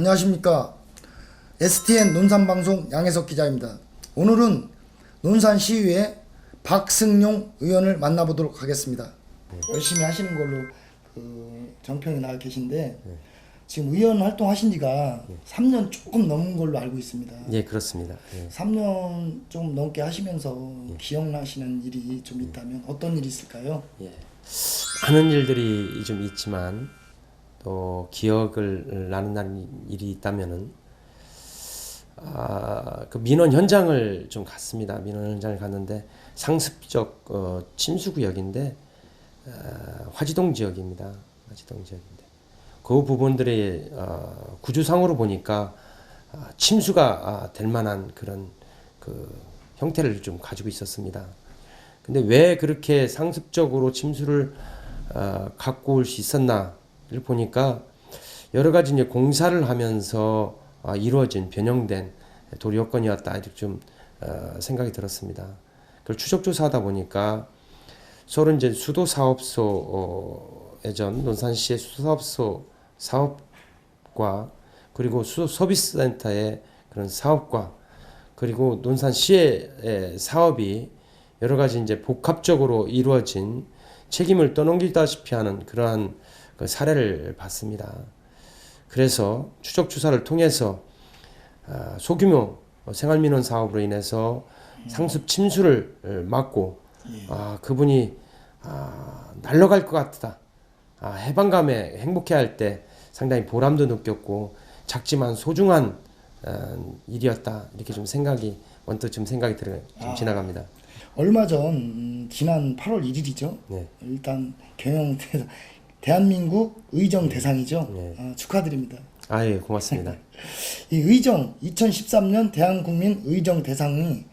안녕하십니까. STN 논산방송 양혜석 기자입니다. 오늘은 논산시의회 박승용 의원을 만나보도록 하겠습니다. 열심히 하시는 걸로 그 정평이 나와 계신데 지금 의원 활동하신 지가 3년 조금 넘은 걸로 알고 있습니다. 예, 그렇습니다. 예. 3년 좀 넘게 하시면서 기억나시는 일이 좀 있다면 어떤 일이 있을까요? 예. 많은 일들이 좀 있지만 또 기억을 나는 날 일이 있다면은 아, 그 민원 현장을 좀 갔습니다. 민원 현장을 갔는데 상습적 어, 침수 구역인데 어, 화지동 지역입니다. 화지동 지역인데 그 부분들이 어, 구조상으로 보니까 아, 침수가 아, 될 만한 그런 그 형태를 좀 가지고 있었습니다. 근데 왜 그렇게 상습적으로 침수를 어, 갖고 올 수 있었나를 보니까 여러 가지 이제 공사를 하면서 아, 이루어진 변형된 도리 여건이었다 이렇게 좀 어, 생각이 들었습니다. 그걸 추적 조사하다 보니까 서로 이제 수도 사업소 어, 예전 논산시의 수도 사업소 사업과 그리고 수도 서비스 센터의 그런 사업과 그리고 논산시의 에, 사업이 여러 가지 이제 복합적으로 이루어진 책임을 떠넘기다시피 하는 그러한 그 사례를 봤습니다. 그래서 추적 조사를 통해서 아, 소규모 생활민원 사업으로 인해서 상습 침수를 막고 아, 그분이 아, 날아갈 것 같다. 아, 해방감에 행복해할 때 상당히 보람도 느꼈고 작지만 소중한 어, 일이었다 이렇게 좀 생각이 언뜻 좀 생각이 들어 좀 지나갑니다. 얼마 전 음, 지난 8월 1일이죠. 네. 일단 경영 대, 대한민국 의정 대상이죠. 네. 아, 축하드립니다. 아 예 고맙습니다. 이 의정 2013년 대한국민 의정 대상이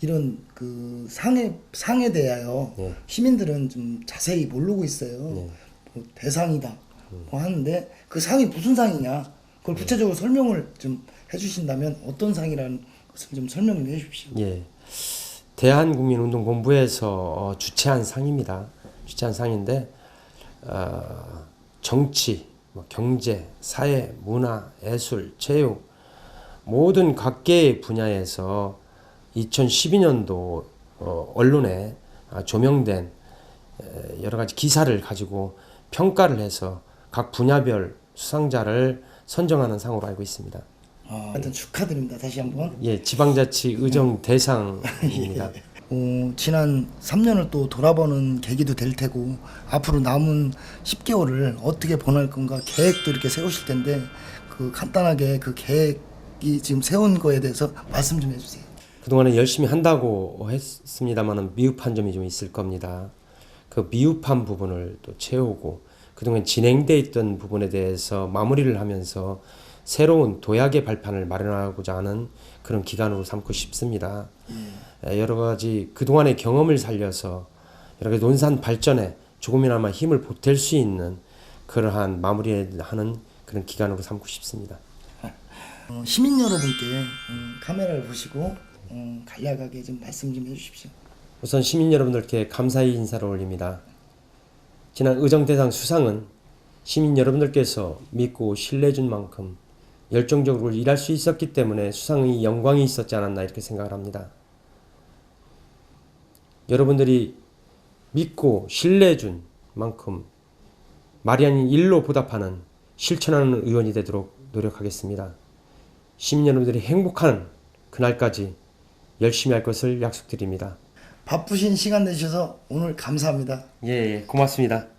이런 그 상에 상에 대하여 네. 시민들은 좀 자세히 모르고 있어요. 네. 뭐 대상이다 뭐 하는데 그 상이 무슨 상이냐 그걸 네. 구체적으로 설명을 좀 해주신다면 어떤 상이라는 것을 좀 설명을 해주십시오. 예. 대한국민운동본부에서 어, 주최한 상입니다. 주최한 상인데 어, 정치, 뭐 경제, 사회, 문화, 예술, 체육 모든 각계의 분야에서 2012년도 어, 언론에 아, 조명된 에, 여러 가지 기사를 가지고 평가를 해서 각 분야별 수상자를 선정하는 상으로 알고 있습니다. 아, 하여튼 축하드립니다. 다시 한번. 예, 지방자치 의정 대상입니다. 어, 지난 3년을 또 돌아보는 계기도 될 테고 앞으로 남은 10개월을 어떻게 보낼 건가 계획도 이렇게 세우실 텐데 그 간단하게 그 계획이 지금 세운 거에 대해서 말씀 좀 해주세요. 그동안에 열심히 한다고 했습니다만은 미흡한 점이 좀 있을 겁니다. 그 미흡한 부분을 또 채우고 그동안 진행돼 있던 부분에 대해서 마무리를 하면서 새로운 도약의 발판을 마련하고자 하는 그런 기간으로 삼고 싶습니다. 에, 여러 가지 그동안의 경험을 살려서 여러 가지 논산 발전에 조금이나마 힘을 보탤 수 있는 그러한 마무리하는 그런 기간으로 삼고 싶습니다. 어, 시민 여러분께 음, 카메라를 보시고 음, 간략하게 좀 말씀 좀 해주십시오. 우선 시민 여러분들께 감사의 인사를 올립니다. 지난 의정대상 수상은 시민 여러분들께서 믿고 신뢰준 만큼 열정적으로 일할 수 있었기 때문에 수상의 영광이 있었지 않았나 이렇게 생각을 합니다. 여러분들이 믿고 신뢰준 만큼 말이 아닌 일로 보답하는 실천하는 의원이 되도록 노력하겠습니다. 시민 여러분들이 행복한 그날까지 열심히 할 것을 약속드립니다. 바쁘신 시간 내주셔서 오늘 감사합니다. 예, 예 고맙습니다.